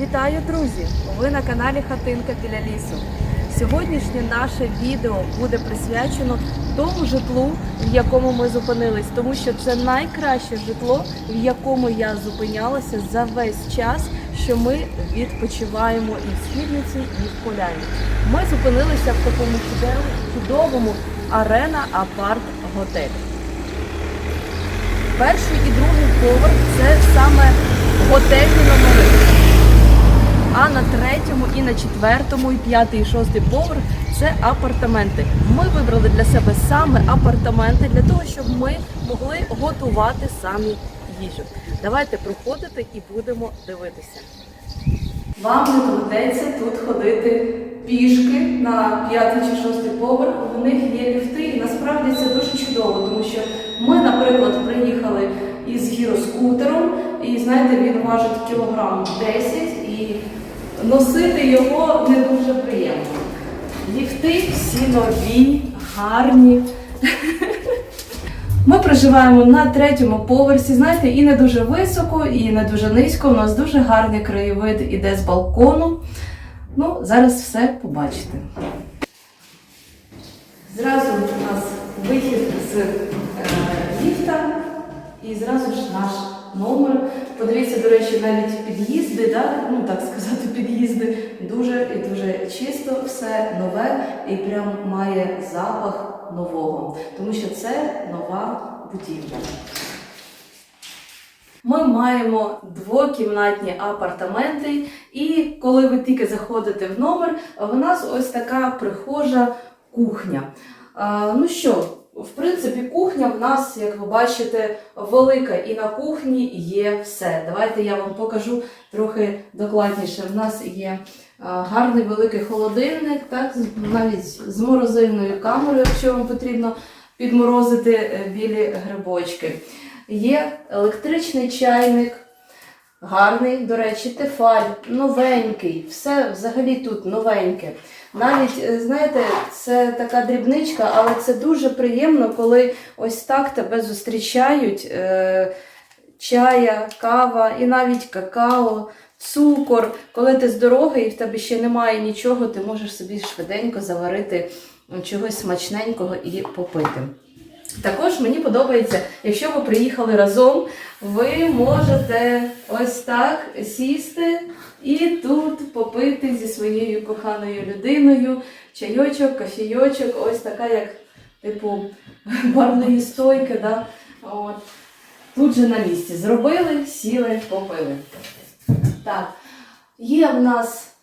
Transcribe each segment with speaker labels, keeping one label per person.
Speaker 1: Вітаю, друзі! Ви на каналі Хатинка біля лісу. Сьогоднішнє наше відео буде присвячено тому житлу, в якому ми зупинились, тому що це найкраще житло, в якому я зупинялася за весь час, що ми відпочиваємо і в східниці, і в поляні. Ми зупинилися в такому чудовому- арена апарт готель. Перший і другий поверх це саме готельні номери. І на четвертому, і п'ятий, і шостий поверх це апартаменти. Ми вибрали для себе саме апартаменти для того, щоб ми могли готувати самі їжу. Давайте проходити і будемо дивитися. Вам не доведеться тут ходити пішки на п'ятий чи шостий поверх. У них є ліфти, і насправді це дуже чудово, тому що ми, наприклад, приїхали із гіроскутером, і знаєте, він важить кілограм 10 і носити його не дуже приємно. Ліфти всі нові, гарні. Ми проживаємо на третьому поверсі, знаєте, і не дуже високо, і не дуже низько. У нас дуже гарний краєвид іде з балкону. Ну, зараз все побачите. Зразу у нас вихід з е, ліфта і зразу ж наш номер. Подивіться, до речі, навіть під'їзди, да? ну так сказати, під'їзди дуже і дуже чисто, все нове і прям має запах нового, тому що це нова будівля. Ми маємо двокімнатні апартаменти, і коли ви тільки заходите в номер, в нас ось така прихожа кухня. А, ну що, в принципі, кухня в нас, як ви бачите, велика, і на кухні є все. Давайте я вам покажу трохи докладніше. В нас є гарний великий холодильник, так, навіть з морозильною камерою, якщо вам потрібно підморозити е, білі грибочки. Є електричний чайник, гарний, до речі, тефаль, новенький, все взагалі тут новеньке. Навіть, е, знаєте, це така дрібничка, але це дуже приємно, коли ось так тебе зустрічають е, чая, кава і навіть какао, цукор. Коли ти з дороги і в тебе ще немає нічого, ти можеш собі швиденько заварити чогось смачненького і попити. Також мені подобається, якщо ви приїхали разом, ви можете ось так сісти і тут попити зі своєю коханою людиною чайочок, кофійочок, ось така, як типу барної стойки. Да? От. Тут же на місці зробили, сіли, попили. Так, є в нас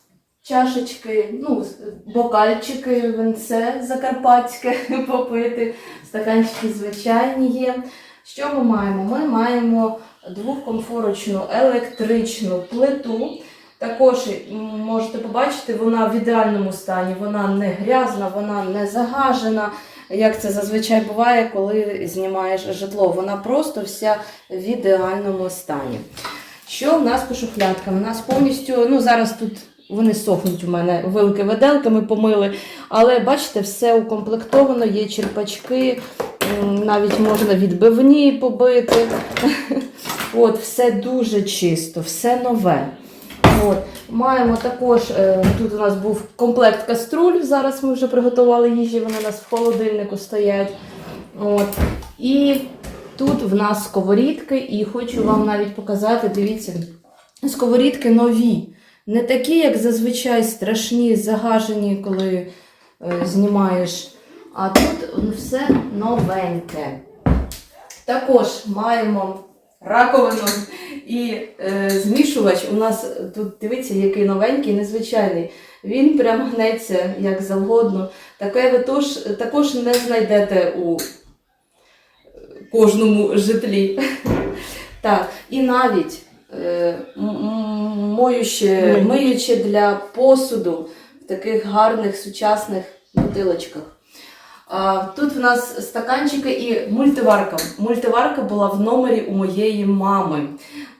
Speaker 1: чашечки, ну, бокальчики, винце закарпатське попити, стаканчики звичайні є. Що ми маємо? Ми маємо двохкомфорочну електричну плиту. Також можете побачити, вона в ідеальному стані, вона не грязна, вона не загажена. Як це зазвичай буває, коли знімаєш житло. Вона просто вся в ідеальному стані. Що в нас по шухлядкам? У нас повністю, ну зараз тут вони сохнуть у мене вилки виделками помили, але бачите, все укомплектовано, є черпачки, навіть можна відбивні побити. От, все дуже чисто, все нове. От. Маємо також, е, тут у нас був комплект каструль, зараз ми вже приготували їжі, вони у нас в холодильнику стоять. От. І тут в нас сковорідки, і хочу вам навіть показати, дивіться, сковорідки нові. Не такі, як зазвичай страшні, загажені, коли е, знімаєш. А тут все новеньке. Також маємо раковину і е, змішувач. У нас тут дивіться, який новенький, незвичайний. Він прям гнеться як завгодно. Таке ви тож, також не знайдете у кожному житлі. Так, і навіть е, м- м- моюще, миюче для посуду в таких гарних сучасних бутилочках. А, тут в нас стаканчики і мультиварка. Мультиварка була в номері у моєї мами.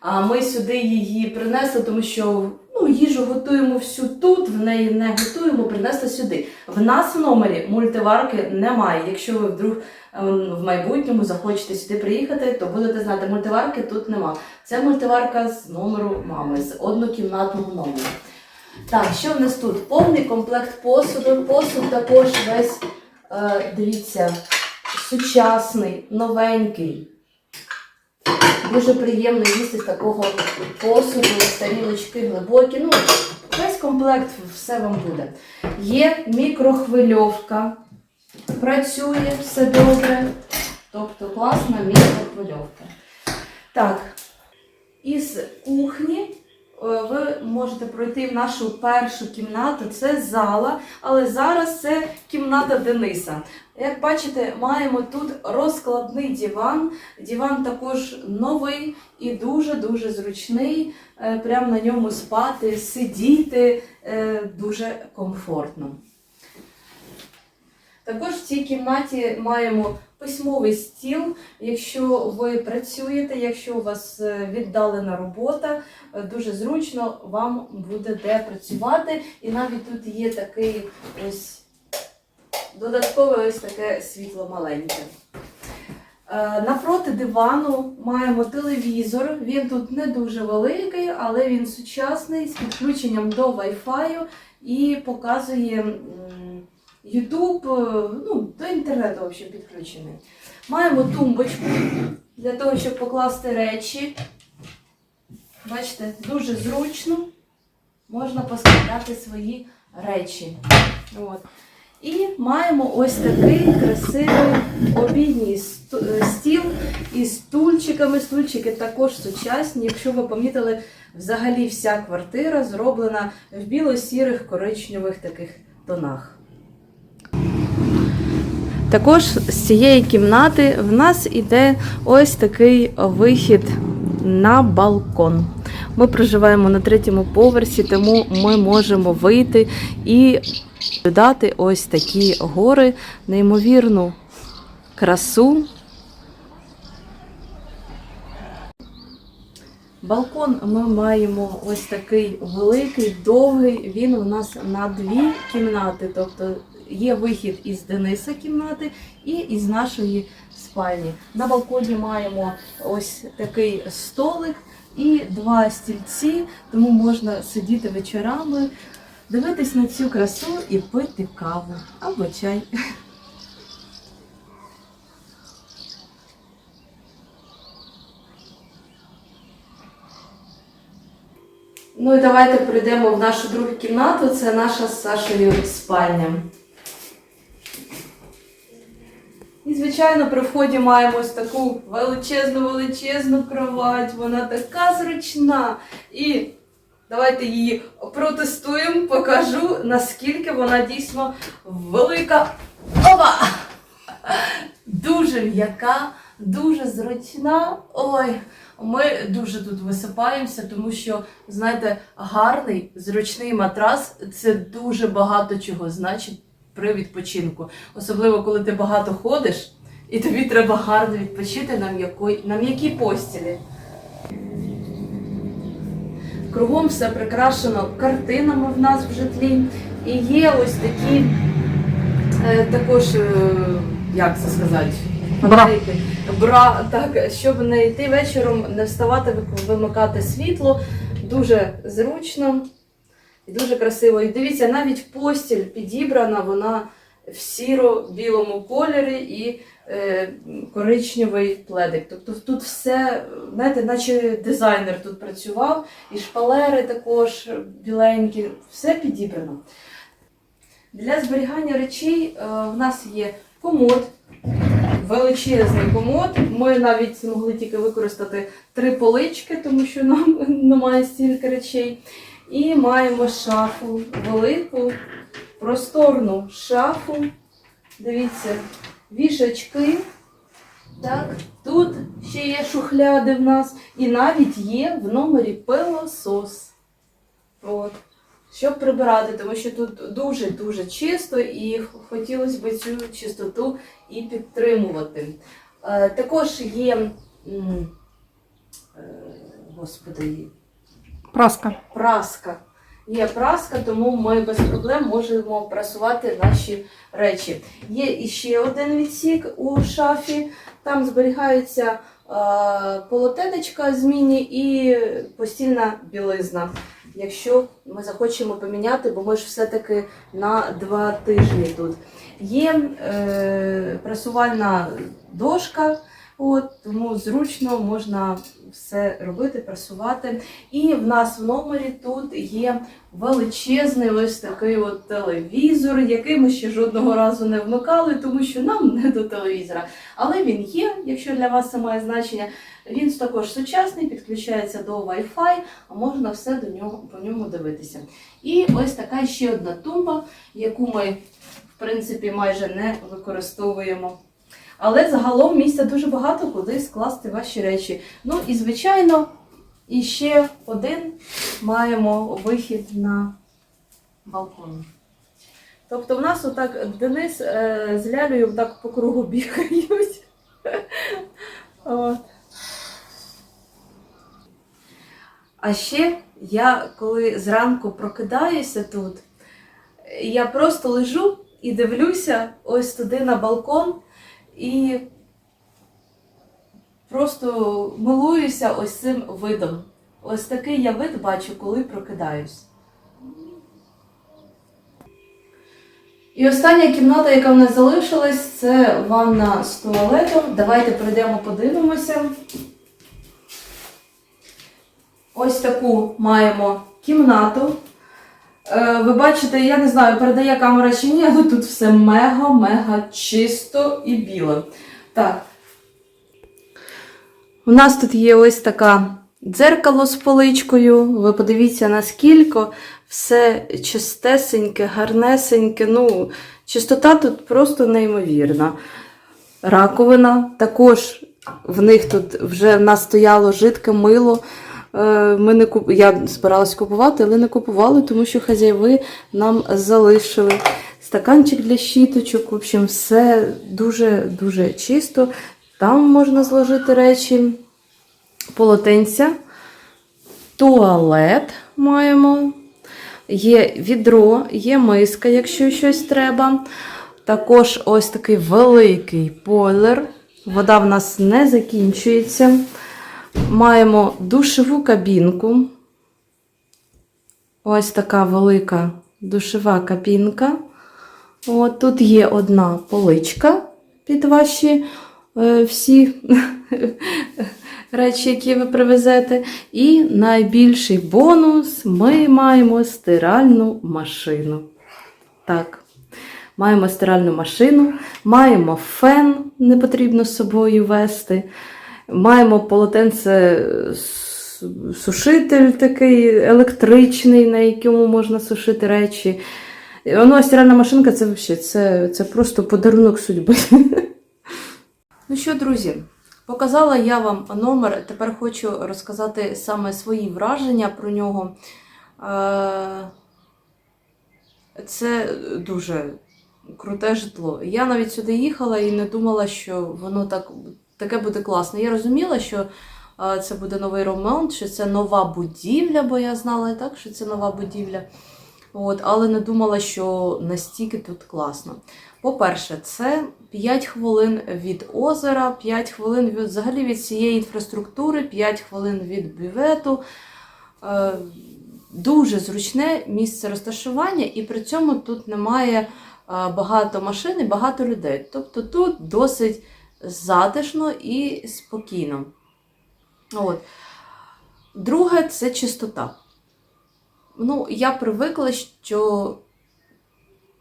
Speaker 1: А ми сюди її принесли, тому що ну, їжу готуємо всю тут, в неї не готуємо, принесли сюди. В нас в номері мультиварки немає. Якщо ви вдруг ем, в майбутньому захочете сюди приїхати, то будете знати, мультиварки тут нема. Це мультиварка з номеру мами, з однокімнатного номеру. Так, що в нас тут? Повний комплект посуду. Посуд також весь, е, дивіться, сучасний, новенький. Дуже приємно їсти з такого посуду, тарілочки глибокі. Ну, весь комплект все вам буде. Є мікрохвильовка, працює все добре. Тобто класна мікрохвильовка. Так, із кухні ви можете пройти в нашу першу кімнату. Це зала, але зараз це кімната Дениса. Як бачите, маємо тут розкладний диван. Диван також новий і дуже-дуже зручний. Е, Прямо на ньому спати, сидіти е, дуже комфортно. Також в цій кімнаті маємо письмовий стіл. Якщо ви працюєте, якщо у вас е, віддалена робота, е, дуже зручно вам буде де працювати. І навіть тут є такий ось додаткове ось таке світло маленьке. Е, Напроти дивану маємо телевізор. Він тут не дуже великий, але він сучасний з підключенням до Wi-Fi і показує YouTube, е, ну, до інтернету взагалі підключений. Маємо тумбочку для того, щоб покласти речі. Бачите, дуже зручно можна поскладати свої речі. От. І маємо ось такий красивий обідній е, стіл із стульчиками. Стульчики також сучасні. Якщо ви помітили, взагалі вся квартира зроблена в біло-сірих коричневих таких тонах. Також з цієї кімнати в нас іде ось такий вихід на балкон. Ми проживаємо на третьому поверсі, тому ми можемо вийти і додати ось такі гори, неймовірну красу. Балкон ми маємо ось такий великий, довгий. Він у нас на дві кімнати. Тобто є вихід із Дениса кімнати і із нашої спальні. На балконі маємо ось такий столик і два стільці, тому можна сидіти вечорами, дивитись на цю красу і пити каву або чай. Ну і давайте прийдемо в нашу другу кімнату. Це наша з Сашею спальня. І, звичайно, при вході маємо ось таку величезну величезну кровать. Вона така зручна. І давайте її протестуємо, покажу, наскільки вона дійсно велика. Опа! Дуже м'яка, дуже зручна. Ой, ми дуже тут висипаємося, тому що, знаєте, гарний, зручний матрас це дуже багато чого значить при відпочинку. Особливо, коли ти багато ходиш, і тобі треба гарно відпочити на м'якій, на м'якій постілі. Кругом все прикрашено картинами в нас в житлі. І є ось такі е, також, е, як це сказати,
Speaker 2: Бра.
Speaker 1: Бра, так, щоб не йти вечором, не вставати, вимикати світло. Дуже зручно і дуже красиво. І дивіться, навіть постіль підібрана, вона в сіро-білому кольорі і е, коричневий пледик. Тобто тут все, знаєте, наче дизайнер тут працював, і шпалери також біленькі, все підібрано. Для зберігання речей е, в нас є комод, величезний комод. Ми навіть змогли тільки використати три полички, тому що нам немає стільки речей. І маємо шафу, велику, просторну шафу. Дивіться, вішачки. Так, тут ще є шухляди в нас, і навіть є в номері пилосос. От. Щоб прибирати, тому що тут дуже-дуже чисто і хотілося б цю чистоту і підтримувати. Е, також є, е, господи,
Speaker 2: Праска.
Speaker 1: праска. Є праска, тому ми без проблем можемо прасувати наші речі. Є іще один відсік у шафі, там зберігаються полотенечка змінні і постільна білизна. Якщо ми захочемо поміняти, бо ми ж все-таки на два тижні тут. Є е, прасувальна дошка, от, тому зручно можна все робити, прасувати. І в нас в номері тут є величезний ось такий от телевізор, який ми ще жодного разу не вмикали, тому що нам не до телевізора. Але він є, якщо для вас це має значення. Він також сучасний, підключається до Wi-Fi, а можна все до нього по ньому дивитися. І ось така ще одна тумба, яку ми, в принципі, майже не використовуємо. Але загалом місця дуже багато, куди скласти ваші речі. Ну і звичайно, і ще один маємо вихід на балкон. Тобто в нас отак Денис е, з Лялею так по кругу бігають. А ще я коли зранку прокидаюся тут, я просто лежу і дивлюся ось туди на балкон і просто милуюся ось цим видом. Ось такий я вид бачу, коли прокидаюсь. І остання кімната, яка в нас залишилась, це ванна з туалетом. Давайте пройдемо, подивимося. Ось таку маємо кімнату. Е, Ви бачите, я не знаю, передає камера чи ні, але тут все мега-мега чисто і біле. Так. У нас тут є ось така дзеркало з поличкою. Ви подивіться, наскільки все чистесеньке, гарнесеньке. Ну, чистота тут просто неймовірна. Раковина. Також в них тут вже в нас стояло жидке мило. Е, Ми не куп... Я збиралась купувати, але не купували, тому що хазяєви нам залишили. Стаканчик для щіточок. В общем, все дуже-дуже чисто. Там можна зложити речі, полотенця, туалет маємо. Є відро, є миска, якщо щось треба. Також ось такий великий бойлер. Вода в нас не закінчується. Маємо душову кабінку. Ось така велика душова кабінка. От тут є одна поличка під ваші е, всі речі, які ви привезете. І найбільший бонус ми маємо стиральну машину. Так, маємо стиральну машину, маємо фен, не потрібно з собою вести. Маємо полотенце сушитель такий електричний, на якому можна сушити речі. Ну, а стиральна машинка це взагалі це, це просто подарунок судьби. Ну що, друзі, показала я вам номер. Тепер хочу розказати саме свої враження про нього. Е, Це дуже круте житло. Я навіть сюди їхала і не думала, що воно так, таке буде класно. Я розуміла, що е, це буде новий ремонт, що це нова будівля, бо я знала так, що це нова будівля. От, але не думала, що настільки тут класно. По-перше, це 5 хвилин від озера, 5 хвилин від, взагалі від цієї інфраструктури, 5 хвилин від бювету. Е, дуже зручне місце розташування, і при цьому тут немає е, багато машин і багато людей. Тобто тут досить затишно і спокійно. От. Друге це чистота. Ну, я привикла, що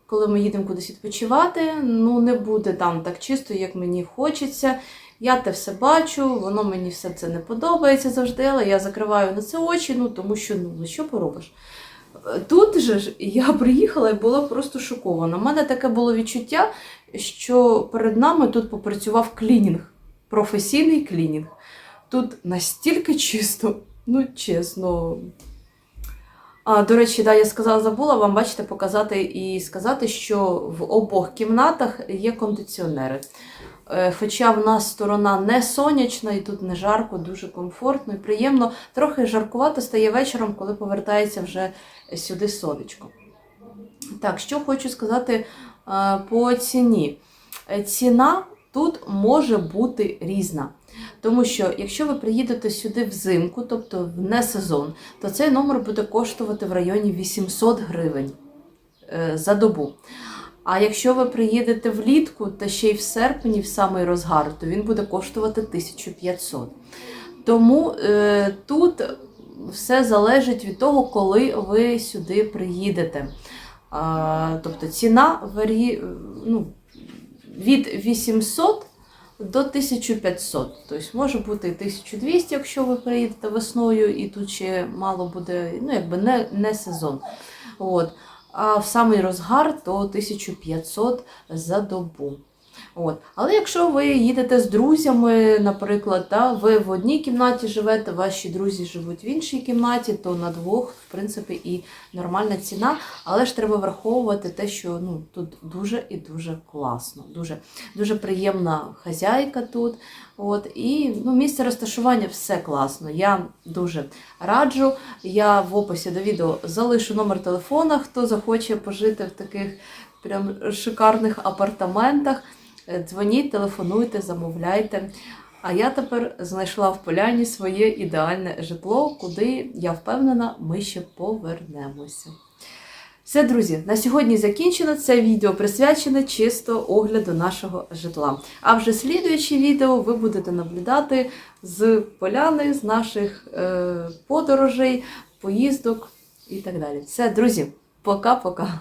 Speaker 1: коли ми їдемо кудись відпочивати, ну не буде там так чисто, як мені хочеться. Я те все бачу, воно мені все це не подобається завжди, але я закриваю на це очі, ну тому що ну що поробиш. Е, Тут же ж я приїхала і була просто шокована. У мене таке було відчуття, що перед нами тут попрацював клінінг, професійний клінінг. Тут настільки чисто, ну чесно. А, до речі, да, я сказала, забула вам, бачите, показати і сказати, що в обох кімнатах є кондиціонери. Е, Хоча в нас сторона не сонячна і тут не жарко, дуже комфортно і приємно. Трохи жаркувато стає вечором, коли повертається вже сюди сонечко. Так, що хочу сказати по ціні. Е, Ціна тут може бути різна. Тому що якщо ви приїдете сюди взимку, тобто в не сезон, то цей номер буде коштувати в районі 800 гривень е, за добу. А якщо ви приїдете влітку та ще й в серпні, в самий розгар, то він буде коштувати 1500. Тому е, тут все залежить від того, коли ви сюди приїдете. Тобто ціна варі... ну, від 800 до 1500. Тобто може бути 1200, якщо ви приїдете весною, і тут ще мало буде, ну якби не, не сезон. От. А в самий розгар то 1500 за добу. От. Але якщо ви їдете з друзями, наприклад, та, ви в одній кімнаті живете, ваші друзі живуть в іншій кімнаті, то на двох, в принципі, і нормальна ціна. Але ж треба враховувати те, що ну, тут дуже і дуже класно. Дуже, дуже приємна хазяйка тут. От, і ну, місце розташування все класно. Я дуже раджу. Я в описі до відео залишу номер телефона, хто захоче пожити в таких прям шикарних апартаментах. Е, Дзвоніть, телефонуйте, замовляйте. А я тепер знайшла в поляні своє ідеальне житло, куди я впевнена, ми ще повернемося. Все, друзі, на сьогодні закінчено. Це відео присвячене чисто огляду нашого житла. А вже слідуючі відео ви будете наблюдати з поляни, з наших е, подорожей, поїздок і так далі. Все, друзі, пока-пока.